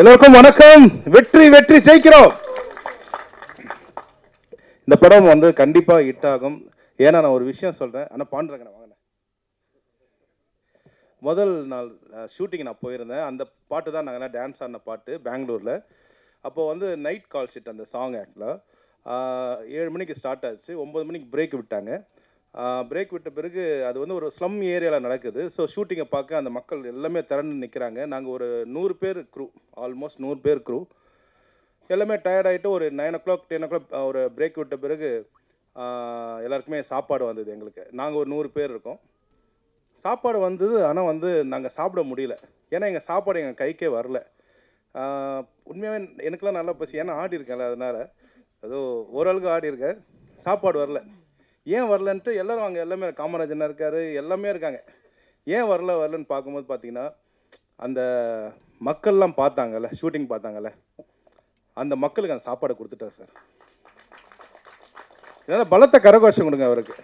எல்லோருக்கும் வணக்கம். வெற்றி வெற்றி ஜெயிக்கிறோம். இந்த படம் வந்து கண்டிப்பாக ஹிட் ஆகும். ஏன்னா நான் ஒரு விஷயம் சொல்கிறேன் ஆனால் பாண்டுறங்க வாங்கினேன் முதல் நாள் ஷூட்டிங் நான் போயிருந்தேன். அந்த பாட்டு தான் நாங்கள் டான்ஸ் ஆடின பாட்டு பெங்களூரில். அப்போ வந்து நைட் கால் ஷீட் அந்த சாங் ஆக்டில் ஏழு மணிக்கு ஸ்டார்ட் ஆச்சு. ஒம்பது மணிக்கு பிரேக் விட்டாங்க. பிரேக் விட்ட பிறகு அது வந்து ஒரு ஸ்லம் ஏரியாவில் நடக்குது. ஸோ ஷூட்டிங்கை பார்க்க அந்த மக்கள் எல்லாமே திரண்டு நிற்கிறாங்க நாங்கள் ஒரு நூறு பேர் க்ரூ ஆல்மோஸ்ட் நூறு பேர் க்ரூ எல்லாமே டயர்ட் ஆகிட்டு ஒரு nine o'clock ten o'clock ஒரு பிரேக் விட்ட பிறகு எல்லாருக்குமே சாப்பாடு வந்தது எங்களுக்கு. நாங்கள் ஒரு நூறு பேர் இருக்கோம். சாப்பாடு வந்தது ஆனால் வந்து நாங்கள் சாப்பிட முடியல. ஏன்னா எங்கள் சாப்பாடு எங்கள் கைக்கே வரல. உண்மையாகவே எனக்கெல்லாம் நல்லா பசி ஏன்னா ஆடி இருக்கேன்ல அதனால். ஏதோ ஓரளவுக்கு ஆடி இருக்கேன். சாப்பாடு வரல. ஏன் வரலன்ட்டு எல்லோரும் அங்கே எல்லாமே காமராஜனாக இருக்கார் எல்லாமே இருக்காங்க. ஏன் வரல வரலன்னு பார்க்கும்போது பார்த்தீங்கன்னா அந்த மக்கள்லாம் பார்த்தாங்கல்ல ஷூட்டிங் பார்த்தாங்கல்ல அந்த மக்களுக்கு அந்த சாப்பாடை கொடுத்துட்டார் சார். இதனால் பலத்த கரகோஷம் கொடுங்க அவருக்கு.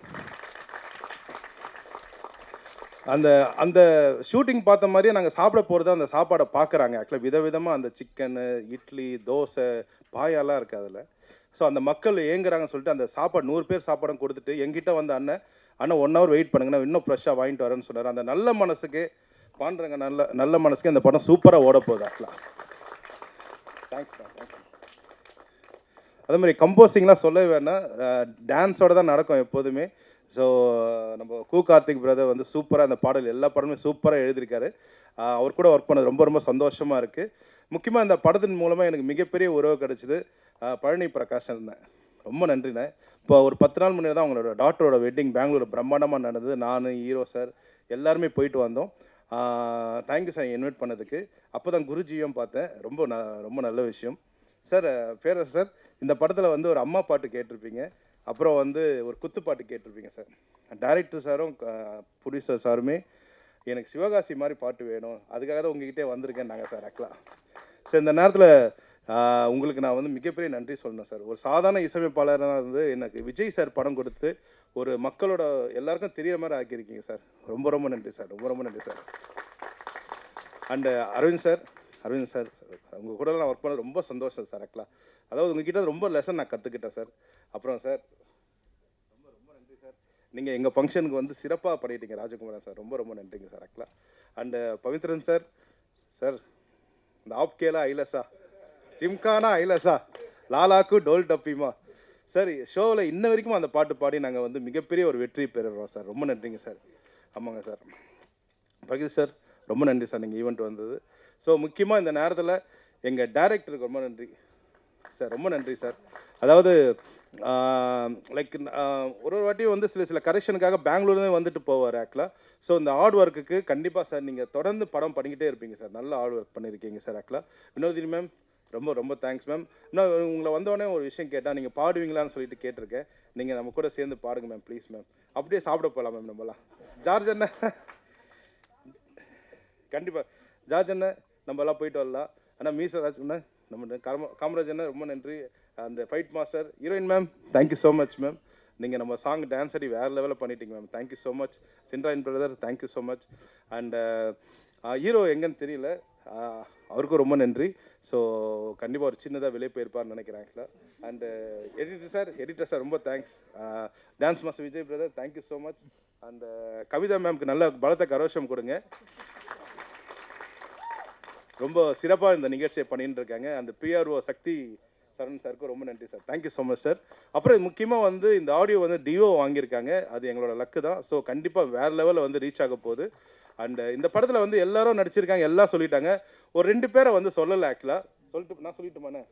அந்த அந்த ஷூட்டிங் பார்த்த மாதிரியே நாங்கள் சாப்பிட போகிறது அந்த சாப்பாடை பார்க்குறாங்க. ஆக்சுவலாக விதவிதமாக அந்த சிக்கனு இட்லி தோசை பாயாலாம் இருக்குது அதில். ஸோ அந்த மக்கள் ஏங்குறாங்கன்னு சொல்லிட்டு அந்த சாப்பாடு நூறு பேர் சாப்பாடும் கொடுத்துட்டு எங்கிட்ட வந்து அண்ணன் அண்ணன் ஒன் ஹவர் வெயிட் பண்ணுங்க இன்னும் ஃப்ரெஷ்ஷாக வாங்கிட்டு வரேன்னு சொன்னார். அந்த நல்ல மனசுக்கு பாண்டுறங்க நல்ல நல்ல மனசுக்கு அந்த படம் சூப்பராக ஓட போகுது ஆக்சுவலாக தேங்க்ஸ் தேங்க்ஸ் அதே மாதிரி கம்போசிங்லாம் சொல்லவே வேணாம். டான்ஸோட தான் நடக்கும் எப்போதுமே. ஸோ நம்ம கூ கார்த்திக் பிரதர் வந்து சூப்பராக அந்த பாடல் எல்லா பாடலுமே சூப்பராக எழுதியிருக்காரு. அவர் கூட ஒர்க் பண்ணது ரொம்ப ரொம்ப சந்தோஷமாக இருக்குது முக்கியமாக இந்த படத்தின் மூலமாக எனக்கு மிகப்பெரிய உறவு கிடச்சிது பழனி பிரகாஷ் இருந்தேன் ரொம்ப நன்றிண்ணே. இப்போ ஒரு பத்து நாள் முன்னாடி தான் அவங்களோட டாக்டரோட வெட்டிங் பெங்களூர் பிரம்மாண்டமாக நடந்தது. நான் ஹீரோ சார் எல்லாருமே போயிட்டு வந்தோம். தேங்க்யூ சார் இன்வைட் பண்ணதுக்கு. அப்போ தான் குருஜியும் பார்த்தேன். ரொம்ப ந ரொம்ப நல்ல விஷயம். சார் பேர சார் இந்த படத்தில் வந்து ஒரு அம்மா பாட்டு கேட்டிருப்பீங்க. அப்புறம் வந்து ஒரு குத்து பாட்டு கேட்டிருப்பீங்க சார் டைரக்டர் சாரும் ப்ரொடியூசர் சாருமே எனக்கு சிவகாசி மாதிரி பாட்டு வேணும். அதுக்காக தான் உங்ககிட்டே வந்திருக்கேன் நாங்கள் சார் அக்லா. சார் இந்த நேரத்தில் உங்களுக்கு நான் வந்து மிகப்பெரிய நன்றி சொல்லணும் சார். ஒரு சாதாரண இசையமைப்பாளராக இருந்து எனக்கு விஜய் சார் படம் கொடுத்து ஒரு மக்களோட எல்லாருக்கும் தெரியற மாதிரி ஆக்கியிருக்கீங்க சார். ரொம்ப ரொம்ப நன்றி சார் ரொம்ப ரொம்ப நன்றி sir. And Arvind sir Arvind sir உங்கள் கூட நான் ஒர்க் பண்ண ரொம்ப சந்தோஷம் சார் அக்லா. அதாவது உங்ககிட்ட ரொம்ப லெசன் நான் கற்றுக்கிட்டேன் சார். அப்புறம் சார் ரொம்ப ரொம்ப நன்றி சார் நீங்கள் எங்கள் ஃபங்க்ஷனுக்கு வந்து சிறப்பாக பண்ணிட்டீங்க ராஜகுமாரன் சார். ரொம்ப ரொம்ப நன்றிங்க சார் ஆக்சுவலாக and uh, Pavithran sir sir இந்த ஆப்கேலா ஐலசா ஜிம்கானா ஐலசா லாலாக்கு டோல் டப்பிமா. சார் ஷோவில் இன்ன வரைக்கும் அந்த பாட்டு பாடி நாங்கள் வந்து மிகப்பெரிய ஒரு வெற்றி பெறுறோம் சார். ரொம்ப நன்றிங்க சார். ஆமாங்க சார். பகிர் சார் ரொம்ப நன்றி சார் நீங்கள் ஈவெண்ட் வந்தது. ஸோ முக்கியமாக இந்த நேரத்தில் எங்கள் டைரக்டருக்கு ரொம்ப நன்றி. சார் ரொம்ப நன்றி சார். அதாவது Um, லைக் ஒரு uh, ஒரு வாட்டி வந்து சில சில கரெக்ஷனுக்காக பெங்களூர்லேருந்து வந்துட்டு போவார் ஆக்சுவலாக ஸோ இந்த ஹார்ட் ஒர்க்குக்கு கண்டிப்பாக சார் நீங்கள் தொடர்ந்து படம் பண்ணிக்கிட்டே இருப்பீங்க சார் நல்ல ஹார்ட் ஒர்க் பண்ணியிருக்கீங்க சார் ஆக்சுவலாக வினோதினி மேம் ரொம்ப ரொம்ப தேங்க்ஸ் மேம் இன்னும் உங்களை வந்தோடனே ஒரு விஷயம் கேட்டால் நீங்கள் பாடுவீங்களான்னு சொல்லிட்டு கேட்டிருக்கேன். நீங்கள் நம்ம கூட சேர்ந்து பாடுங்க மேம் ப்ளீஸ் மேம் அப்படியே சாப்பிட போகலாம் மேம் நம்மலாம். ஜார்ஜ் அண்ணா. கண்டிப்பாக ஜார்ஜ் அண்ணன் நம்மலாம் போயிட்டு வரலாம். ஆனால் மீசராஜ் நம்ம காம காமராஜ் அண்ணா ரொம்ப நன்றி. அந்த fight master heroine ma'am thank you so much ma'am நீங்கள் நம்ம சாங் டான்ஸ் அடி வேறு லெவலில் பண்ணிட்டீங்க ma'am thank you so much சின்ராயின் brother thank you so much and hero எங்கன்னு தெரியல. Uh, அவருக்கும் ரொம்ப நன்றி. ஸோ கண்டிப்பாக ஒரு சின்னதாக வெளியே போயிருப்பார்னு நினைக்கிறேன் ஆக்சுவலாக and editor sir editor sir ரொம்ப thanks dance master Vijay brother thank you so much அந்த கவிதா மேம்க்கு நல்ல பலத்த கரோஷம் கொடுங்க. ரொம்ப சிறப்பாக இந்த நிகழ்ச்சியை பண்ணிட்டு இருக்காங்க. அந்த பிஆர்ஓ சக்தி சரண் சாருக்கு ரொம்ப நன்றி sir. Thank you so much sir அப்புறம் முக்கியமாக வந்து இந்த ஆடியோ வந்து டிஓ வாங்கியிருக்காங்க. அது எங்களோட லக்கு தான். ஸோ கண்டிப்பாக வேறு லெவலில் வந்து ரீச் ஆக போகுது. அண்ட் இந்த படத்தில் வந்து எல்லாரும் நடிச்சிருக்காங்க எல்லாம் சொல்லிட்டாங்க. ஒரு ரெண்டு பேரை வந்து சொல்லலை ஆக்சுவலாக சொல்லிட்டு நான் சொல்லிட்டுமாண்ணே?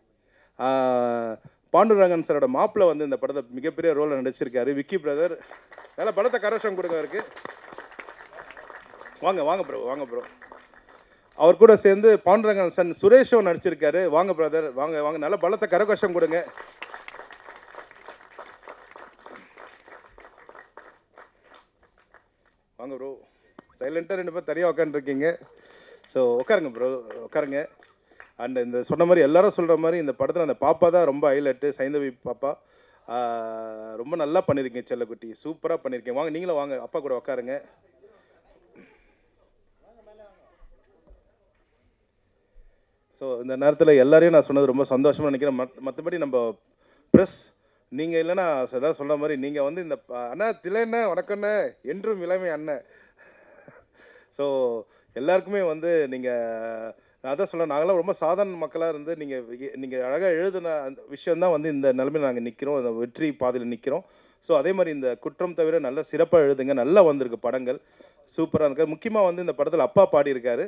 பாண்டுரங்கன் சாரோட மாப்பிள்ள வந்து இந்த படத்தை மிகப்பெரிய ரோலில் நடிச்சிருக்காரு. விக்கி பிரதர் நல்ல படத்தை கரோஷம் கொடுங்க இருக்கு வாங்க வாங்க ப்ரோ வாங்க ப்ரோ அவர் கூட சேர்ந்து பாண்டுரங்கன் சன் சுரேஷும் நடிச்சிருக்காரு. வாங்க பிரதர் வாங்க வாங்க. நல்ல பலத்தை கரகோஷம் கொடுங்க. வாங்க ப்ரோ சைலண்ட்டாக ரெண்டு பேர் தனியாக உட்காந்துருக்கீங்க ஸோ உட்காருங்க ப்ரோ உட்காருங்க அண்ட் இந்த சொன்ன மாதிரி எல்லாரும் சொல்கிற மாதிரி இந்த படத்தில் அந்த பாப்பா தான் ரொம்ப ஹைலைட்டு சைந்தவி பாப்பா. ரொம்ப நல்லா பண்ணியிருக்கீங்க செல்லக்குட்டி. சூப்பராக பண்ணியிருக்கேன் வாங்க நீங்களும் வாங்க. அப்பா கூட உட்காருங்க ஸோ இந்த நேரத்தில் எல்லாரையும் நான் சொன்னது ரொம்ப சந்தோஷமாக நினைக்கிறேன். மத் மற்றபடி நம்ம ப்ரெஸ் நீங்கள் இல்லைன்னா ஏதாவது சொல்கிற மாதிரி நீங்கள் வந்து இந்த அண்ணா திலைண்ண வணக்கண்ண என்றும் இளமை அண்ணன் ஸோ எல்லாருக்குமே வந்து நீங்கள் நான் அதான் சொல்ல நாங்களாம் ரொம்ப சாதாரண மக்களாக இருந்து நீங்கள் நீங்கள் அழகாக எழுதின அந்த விஷயந்தான் வந்து இந்த நிலைமையில் நாங்கள் நிற்கிறோம் அந்த வெற்றி பாதையில் நிற்கிறோம் ஸோ அதே மாதிரி இந்த குற்றம் தவிர நல்ல சிறப்பாக எழுதுங்க நல்லா வந்திருக்கு படங்கள். சூப்பராக இருக்கு. முக்கியமாக வந்து இந்த படத்தில் அப்பா பாடியிருக்காரு.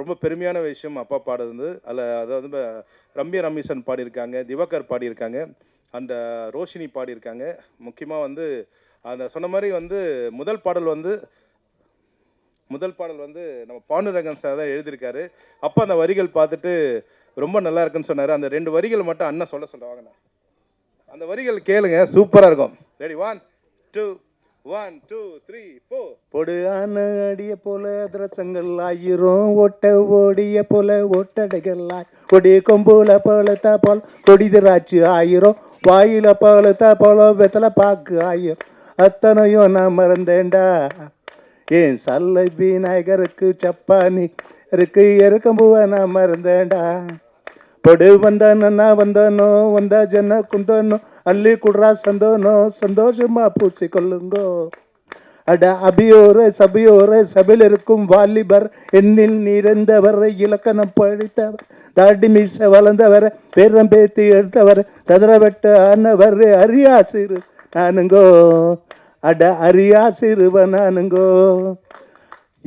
ரொம்ப பெருமையான விஷயம் அப்பா பாடுறது அதில் அதாவது ரம்யா ரமேஷன் பாடியிருக்காங்க திவாகர் பாடியிருக்காங்க அந்த ரோஷினி பாடியிருக்காங்க. முக்கியமாக வந்து அந்த சொன்ன மாதிரி வந்து முதல் பாடல் வந்து முதல் பாடல் வந்து நம்ம பாண்டுரங்கன் சார் தான் எழுதியிருக்காரு. அப்போ அந்த வரிகள் பார்த்துட்டு ரொம்ப நல்லா இருக்குன்னு சொன்னார். அந்த ரெண்டு வரிகள் மட்டும் அண்ணன் சொல்ல சொல்லுவாங்கண்ணா அந்த வரிகள் கேளுங்க சூப்பராக இருக்கும். Ready one two one two three four பொடுகான அடிய போல அதிரசங்கள் ஆயிரும். ஒட்ட ஓடிய போல ஒட்டடைகள் ஆய். கொடி கொம்புல பழுத்தா போல கொடி திராட்சை ஆயிரும். வாயில பழுத்தா போல வெத்தலை பாக்கு ஆயிரும். அத்தனையும் நான் மறந்தேன்டா. ஏன் சல்லை விநாயகருக்கு சப்பானி இருக்கு எருக்கம்புவ நான் மறந்தேன்டா. பொடு வந்தானா வந்தானோ வந்தா ஜன குந்தானோ அள்ளி குடுறா சந்தோனோ சந்தோஷமா பூசி கொள்ளுங்கோ அட அபியோர சபையோர சபையில் இருக்கும் வாலிபர் எண்ணில் நிறைந்தவர் இலக்கணம் படித்தவர் தாடி மீச வளர்ந்தவர் பேரம் பேத்தி எடுத்தவர் சதுரவட்ட ஆனவர் அரியா சிறு நானுங்கோ அட அரியா சிறுவ நானுங்கோ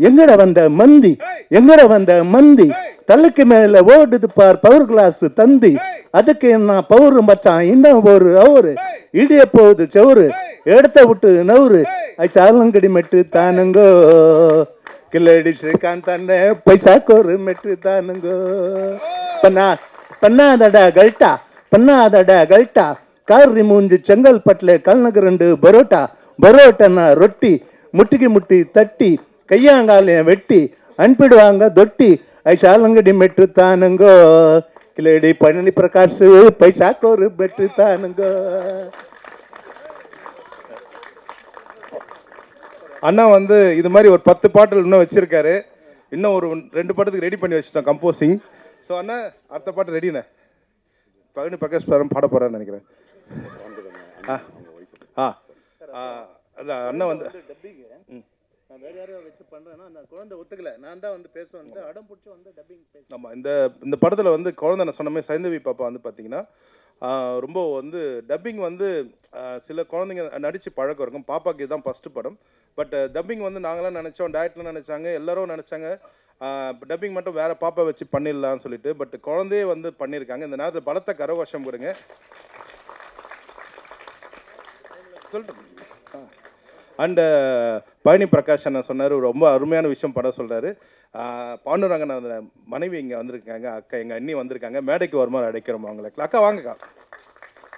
எங்கட வந்த மந்தி? எங்கட வந்த மந்தி? தள்ளுக்கு மேல ஓடுது பார் பவர் கிளாஸ் தந்தி. அதுக்கு நான் பவர் மச்சான்? இன்னும் ஒரு அவரு இடிய போகுது செவரு. எடுத்த விட்டு நவுரு சாலங்கடி மெட்டு தானுங்கோ. கில்லடி ஸ்ரீகாந்த் தானே பைசா கோரு மெட்டு தானுங்கோ. பண்ணா பண்ணாதடா கல்ட்டா பண்ணாதடா கல்ட்டா. காரி மூஞ்சி செங்கல்பட்டில் கல்நகர் ரெண்டு பரோட்டா. பரோட்டனா ரொட்டி முட்டிக்கு முட்டி தட்டி. கையாங்காலையும் வெட்டி அனுப்பிடுவாங்க தொட்டி ஐசாலங்கடி மெட்டு தானுங்கோ கிளடி பழனி பிரகாஷ் பைசா கோரு மெட்டு தானுங்கோ அண்ணா வந்து இது மாதிரி ஒரு பத்து பாட்டில் இன்னும் வச்சிருக்காரு இன்னும் ஒரு ரெண்டு பாட்டுக்கு ரெடி பண்ணி வச்சுட்டோம் கம்போசிங் ஸோ அண்ணா அடுத்த பாட்டு ரெடிண்ணே பகனி பிரகாஷ் பரம் பாட போறான்னு நினைக்கிறேன் ஆ ஆ ஆ, அதான் அண்ணன் வந்து ம். நான் வேற யாரையோ வச்சு பண்றேன்னா அந்த குழந்தை ஒத்துக்கல. நான் தான் வந்து பேச வந்து அடம் பிடிச்சி வந்து டப்பிங் பேச ஆமாம் இந்த இந்த படத்தில் வந்து குழந்தை நான் சொன்ன மாதிரி சைந்தவி பாப்பா வந்து பார்த்தீங்கன்னா ரொம்ப வந்து டப்பிங் வந்து சில குழந்தைங்க நடித்து பழக்கம் இருக்கும். பாப்பாக்கு இதுதான் ஃபஸ்ட்டு படம். பட் டப்பிங் வந்து நாங்களாம் நினச்சோம் டேரக்டர்லாம் நினச்சாங்க எல்லாரும் நினச்சாங்க டப்பிங் மட்டும் வேற பாப்பா வச்சு பண்ணிடலாம்னு சொல்லிட்டு பட் குழந்தையே வந்து பண்ணியிருக்காங்க. இந்த நேரத்தில் பலத்த கரகோஷம் கொடுங்க. சொல்லிட்டு அண்டு uh, பழனி பிரகாஷ் அண்ணன் சொன்னார் ரொம்ப அருமையான விஷயம் படம் சொல்கிறாரு பாண்டுரங்கன் அந்த மனைவி இங்கே வந்திருக்காங்க அக்கா எங்கள் அண்ணி வந்திருக்காங்க மேடைக்கு வருமாறு அடைக்கிறோம் அவங்களுக்கு அக்கா வாங்கக்கா.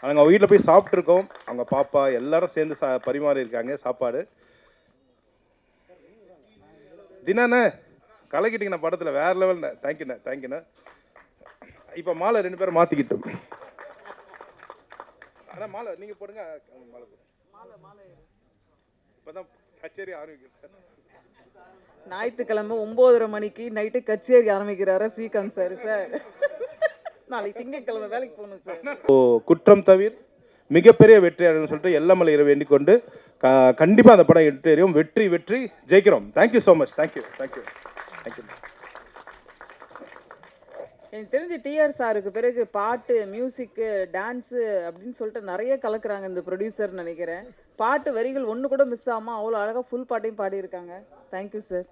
அவங்க வீட்டில் போய் சாப்பிட்ருக்கோம் அவங்க பாப்பா எல்லாரும் சேர்ந்து சா பரிமாறி இருக்காங்க சாப்பாடு. தினாண்ணே கலக்கிட்டீங்கண்ணா படத்தில் வேற லெவல்ண்ணே தேங்க்யூண்ணே தேங்க்யூண்ணே இப்போ மாலை ரெண்டு பேரும் மாற்றிக்கிட்டோம் அண்ணா மாலை நீங்கள் போடுங்க அவங்க மாலை போடுங்க. இப்போதான் கச்சேரி ஆரம்பிக்குது ஞாயிற்றுக்கிழமை ஒம்போதரை மணிக்கு நைட்டு கச்சேரி ஆரம்பிக்கிறாரா ஸ்ரீகாந்த் சார் சார். நாளைக்கு திங்கட்கிழமை வேலைக்கு போகணும் சார். ஓ குற்றம் தவிர மிகப்பெரிய வெற்றியாளர்னு சொல்லிட்டு எல்லமலை இறை வேண்டிக் கொண்டு க கண்டிப்பாக அந்த படம் வெற்றி அறியும் வெற்றி வெற்றி ஜெயிக்கிறோம். Thank you so much thank you thank you thank you எனக்கு தெரிஞ்சு டிஆர் சாருக்கு பிறகு பாட்டு மியூசிக்கு டான்ஸு அப்படின்னு சொல்லிட்டு நிறைய கலக்குறாங்க இந்த ப்ரொடியூசர் நினைக்கிறேன். பாட்டு வரிகள் ஒன்று கூட மிஸ் ஆகாமல் அவ்வளோ அழகாக ஃபுல் பாட்டையும் பாடியிருக்காங்க. Thank you sir